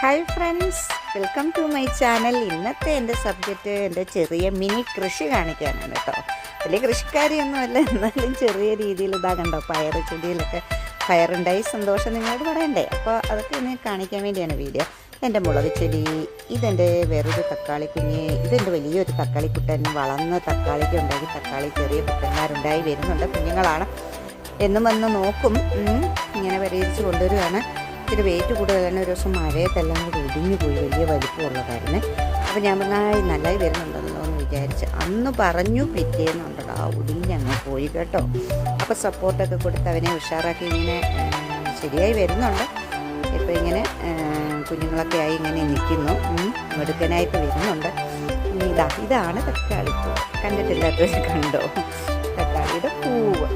Hi friends welcome to my channel ഇന്നത്തെ എന്റെ subject എന്റെ ചെറിയ മിനി കൃഷി കാണിക്കാനാണ് കേട്ടോ. വലിയ കൃഷിക്കാരിയൊന്നുമല്ല. എന്നാലും ചെറിയ രീതിയിൽ ഇതാ കണ്ടോ പയർ ചെടിയിലൊക്കെ പയറുണ്ടായി സന്തോഷം നിങ്ങളോട് പറയണ്ടേ. അപ്പോൾ അതൊക്കെ ഒന്ന് കാണിക്കാൻ വേണ്ടിയാണ് വീഡിയോ എന്റെ മുളക് ചെടി ഇതെന്റെ വേറൊരു തക്കാളി കുഞ്ഞ് ഇതെന്റെ വലിയൊരു തക്കാളി കുട്ടൻ വളർന്ന് തക്കാളിക്ക് ഉണ്ടാക്കി തക്കാളി ചെറിയ കുട്ടന്മാരുണ്ടായി വരുന്നുണ്ട് കുഞ്ഞുങ്ങളാണ്. എന്നും വന്ന് നോക്കും. ഇങ്ങനെ പരിഹരിച്ച് കൊണ്ടുവരികയാണ് ഇച്ചിരി വെയിറ്റ് കൂടുതൽ തന്നെ ഒരു ദിവസം മഴയത്തെല്ലാം കൂടി ഒടിഞ്ഞു പോയി വലിയ വലിപ്പമുള്ളതായിരുന്നു അപ്പോൾ ഞാൻ പറഞ്ഞാൽ നല്ലതായി വരുന്നുണ്ടല്ലോ എന്ന് വിചാരിച്ച് അന്ന് പറഞ്ഞു പിറ്റേന്നുണ്ടല്ലോ ആ ഒടിഞ്ഞ് അങ്ങ് പോയി കേട്ടോ. അപ്പോൾ സപ്പോർട്ടൊക്കെ കൊടുത്ത് അവനെ ഉഷാറാക്കി ഇങ്ങനെ ശരിയായി വരുന്നുണ്ട്. ഇപ്പോൾ ഇങ്ങനെ കുഞ്ഞുങ്ങളൊക്കെ ആയി ഇങ്ങനെ നിൽക്കുന്നു. മെടുക്കനായിട്ട് വരുന്നുണ്ട്. ഇതാ ഇതാണ് തക്കാളിപ്പൂ കണ്ടിട്ടില്ലാത്തവർ കണ്ടോ? തക്കാളിയുടെ പൂവ്.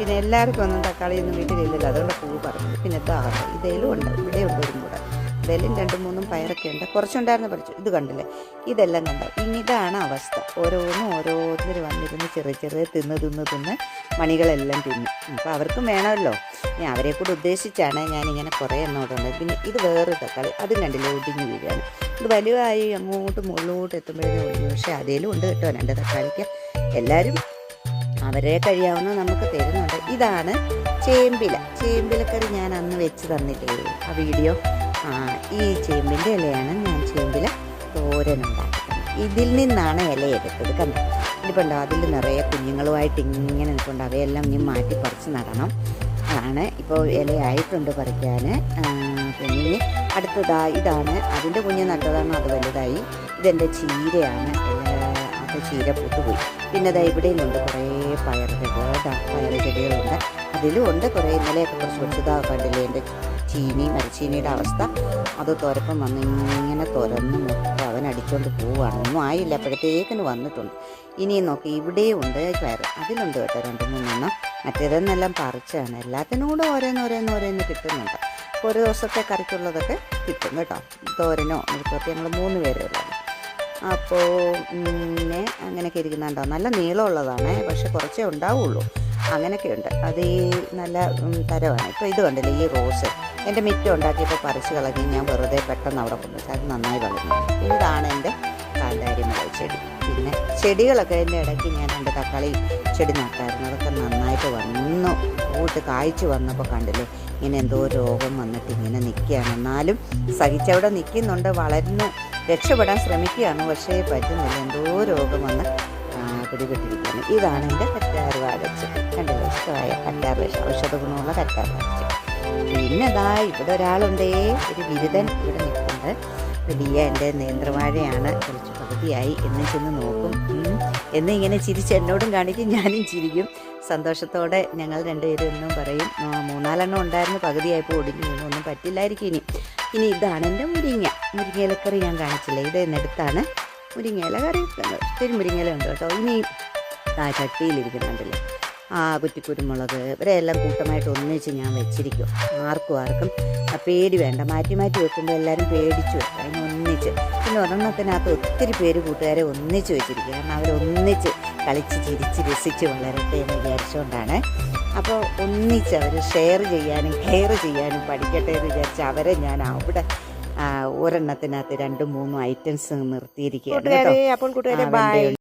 പിന്നെ എല്ലാവർക്കും ഒന്നും തക്കാളി ഒന്നും വീട്ടിലില്ലല്ലോ. അതുകൊണ്ട് പൂവ് പറഞ്ഞു പിന്നെ ഇതാകട്ടെ ഇതേലും ഉണ്ട്. ഇവിടെ ഉണ്ട് ഒരു കൂടെ ഇതേലും രണ്ടും മൂന്നും പയറൊക്കെ ഉണ്ട്. കുറച്ചുണ്ടായിരുന്നു പറിച്ചു. ഇത് കണ്ടില്ലേ? ഇതെല്ലാം കണ്ടോ? ഇതാണ് അവസ്ഥ. ഓരോന്നും ഓരോരുത്തർ വന്നിരുന്ന് ചെറിയ ചെറിയ തിന്ന് തിന്ന് തിന്ന് മണികളെല്ലാം തിന്നു. അപ്പോൾ അവർക്കും വേണമല്ലോ. ഞാൻ അവരെ കൂടെ ഉദ്ദേശിച്ചാണ് ഞാനിങ്ങനെ കുറേ എണ്ണോട്ടുണ്ട് പിന്നെ ഇത് വേറെ തക്കാളി. അതും കണ്ടില്ലേ? ഒടിഞ്ഞു വീഴാണ് ഇത് വലുതായി അങ്ങോട്ട് മുകളിലോട്ട് എത്തുമ്പോഴേ ഒടിഞ്ഞു. പക്ഷേ അതേലും ഉണ്ട് കേട്ടോ. രണ്ട് തക്കാളിക്ക്. എല്ലാവരും അവരെ കഴിയാവുന്ന നമുക്ക് തരുന്നുണ്ട്. ഇതാണ് ചേമ്പില. ചേമ്പിലക്കറി ഞാൻ അന്ന് വെച്ച് തന്നില്ലേ? ആ വീഡിയോ? ആ ഈ ചേമ്പിന്റെ ഇലയാണ് ഞാൻ ചേമ്പില തോരൻ ഉണ്ടാക്കുന്നത്. ഇതിൽ നിന്നാണ് ഇല എടുത്തത് കണ്ടോ? ഇതിപ്പോൾ ഉണ്ടോ? അതിൽ നിറയെ കുഞ്ഞുങ്ങളുമായിട്ട് ഇങ്ങനെ നിൽക്കുന്നുണ്ട് അവയെല്ലാം ഇനി മാറ്റി പറിച്ച് നടണം. അതാണ് ഇപ്പോൾ ഇലയായിട്ടുണ്ട് പറിക്കാൻ. പിന്നെ അടുത്തതാ ഇതാണ്. അതിന്റെ കുഞ്ഞ് നട്ടതാണ്. അത് വലുതായി. ഇതെന്റെ ചീരയാണ്. അത് ചീര പൂത്തുപോയി. പിന്നെ ദാ ഇവിടെയുണ്ട് കുറേ പയർ ചെടികൾ പയർ ചെടികളുണ്ട്. അതിലും ഉണ്ട് കുറേ ഇന്നലെയൊക്കെ കുറച്ച് വെച്ചതാ കണ്ടില്ലേ? എന്റെ ചീനി മരച്ചീനിയുടെ അവസ്ഥ. അത് തുരപ്പം വന്ന് ഇങ്ങനെ തുരന്ന് മൊത്തം അവൻ അടിച്ചുകൊണ്ട് പോവുകയാണ് ഒന്നും ആയില്ല അപ്പോഴത്തേക്കിന് വന്നിട്ടുണ്ട്. ഇനിയും നോക്കി ഇവിടെയും ഉണ്ട് പയർ അതിലുണ്ട് കേട്ടോ രണ്ട് മൂന്നെണ്ണം. മറ്റേതെന്നെല്ലാം പറിച്ചാണ്. എല്ലാത്തിനും കൂടെ ഓരോന്ന് ഓരോന്ന് കിട്ടുന്നുണ്ട്. ഒരു ദിവസത്തെ കറിക്കുള്ളതൊക്കെ കിട്ടും കേട്ടോ. തോരനോ മെഴുക്കുവരട്ടി ഞങ്ങൾ മൂന്ന് പേരേ ഉള്ളത് അപ്പോൾ പിന്നെ അങ്ങനെയൊക്കെ ഇരിക്കുന്നുണ്ടോ? നല്ല നീളമുള്ളതാണ് പക്ഷെ കുറച്ചേ ഉണ്ടാവുള്ളൂ. അങ്ങനെയൊക്കെയുണ്ട്. അത് ഈ നല്ല തരമാണ്. ഇപ്പോൾ ഇത് കണ്ടില്ലേ ഈ റോസ്. എന്റെ മിറ്റം ഉണ്ടാക്കിയപ്പോൾ പറിച്ച് കളഞ്ഞ് ഞാൻ വെറുതെ പെട്ടെന്ന് അവിടെ കൊണ്ടുവച്ചു അത് നന്നായി വളർന്നു. ഇതാണ് എന്റെ കാന്താരി മുളക് ചെടി. പിന്നെ ചെടികളൊക്കെ എന്റെ ഇടയ്ക്ക് ഞാൻ എന്റെ തക്കാളി ചെടി നട്ടായിരുന്നു. അതൊക്കെ നന്നായിട്ട് വന്നു. കൂട്ട് കായ്ച്ചു വന്നപ്പോൾ കണ്ടില്ലേ ഇങ്ങനെ എന്തോ രോഗം വന്നിട്ട് ഇങ്ങനെ നിൽക്കുകയാണ്. എന്നാലും സഹിച്ചവിടെ നിൽക്കുന്നുണ്ട് വളർന്ന് രക്ഷപ്പെടാൻ ശ്രമിക്കുകയാണ്. പക്ഷേ പറ്റുന്നില്ല. എന്തോ രോഗം വന്ന് പിടിപെട്ടിരിക്കുകയാണ്. ഇതാണ് എന്റെ കറ്റാർ വാഴച്ച് രണ്ട് ഇഷ്ടമായ കറ്റാർ വിഷം ഔഷധ ഗുണമുള്ള കറ്റാർ വാഴച്ച് പിന്നെ ഇതാ ഇവിടെ ഒരാളുണ്ടേ. ഒരു ബിരുദൻ ഇവിടെ നിൽക്കുന്നുണ്ട് വലിയ എന്റെ നേന്ത്രവാഴയാണ്. കുറച്ച് പകുതിയായി. എന്ന് ചെന്ന് നോക്കും. എന്ന് ഇങ്ങനെ ചിരിച്ച് എന്നോടും കാണിക്കും. ഞാനും ചിരിക്കും. സന്തോഷത്തോടെ ഞങ്ങൾ രണ്ടുപേരും എന്നും പറയും. മൂന്നാലെണ്ണം ഉണ്ടായിരുന്നു. പകുതിയായപ്പോൾ വീണു. ഒന്നും പറ്റില്ലായിരിക്കും ഇനി. ഇനി ഇതാണ് എന്റെ മുരിങ്ങ. മുരിങ്ങയിലക്കറി ഞാൻ കാണിച്ചില്ല? ഇത് എന്നെടുത്താണ് മുരിങ്ങയില കറി. ഒത്തിരി മുരിങ്ങയില ഉണ്ട് കേട്ടോ. ഇനി ആ ചട്ടിയിലിരിക്കുന്നുണ്ടല്ലോ ആ കുറ്റിക്കുരുമുളക്. ഇവരെല്ലാം കൂട്ടമായിട്ട് ഒന്നിച്ച് ഞാൻ വെച്ചിരിക്കും. ആർക്കും ആർക്കും പേടി വേണ്ട. മാറ്റി മാറ്റി വെക്കുമ്പോൾ എല്ലാവരും പേടിച്ചു വെക്കും അതിന് ഒന്നിച്ച്. പിന്നെ ഒരെണ്ണത്തിനകത്ത് ഒത്തിരി പേര് കൂട്ടുകാരെ ഒന്നിച്ച് വെച്ചിരിക്കും. കാരണം അവരൊന്നിച്ച് കളിച്ച് ചിരിച്ച് രസിച്ച് വളരട്ടെ എന്ന് വിചാരിച്ചുകൊണ്ടാണ് അപ്പോൾ ഒന്നിച്ച് അവർ ഷെയർ ചെയ്യാനും കെയർ ചെയ്യാനും പഠിക്കട്ടെ എന്ന് വിചാരിച്ച് അവരെ ഞാൻ അവിടെ ഒരെണ്ണത്തിനകത്ത് രണ്ടും മൂന്നും ഐറ്റംസ് നിർത്തിയിരിക്കുകയാണ് കേട്ടോ അപ്പോൾ കൂട്ടുകാരെ ബൈ.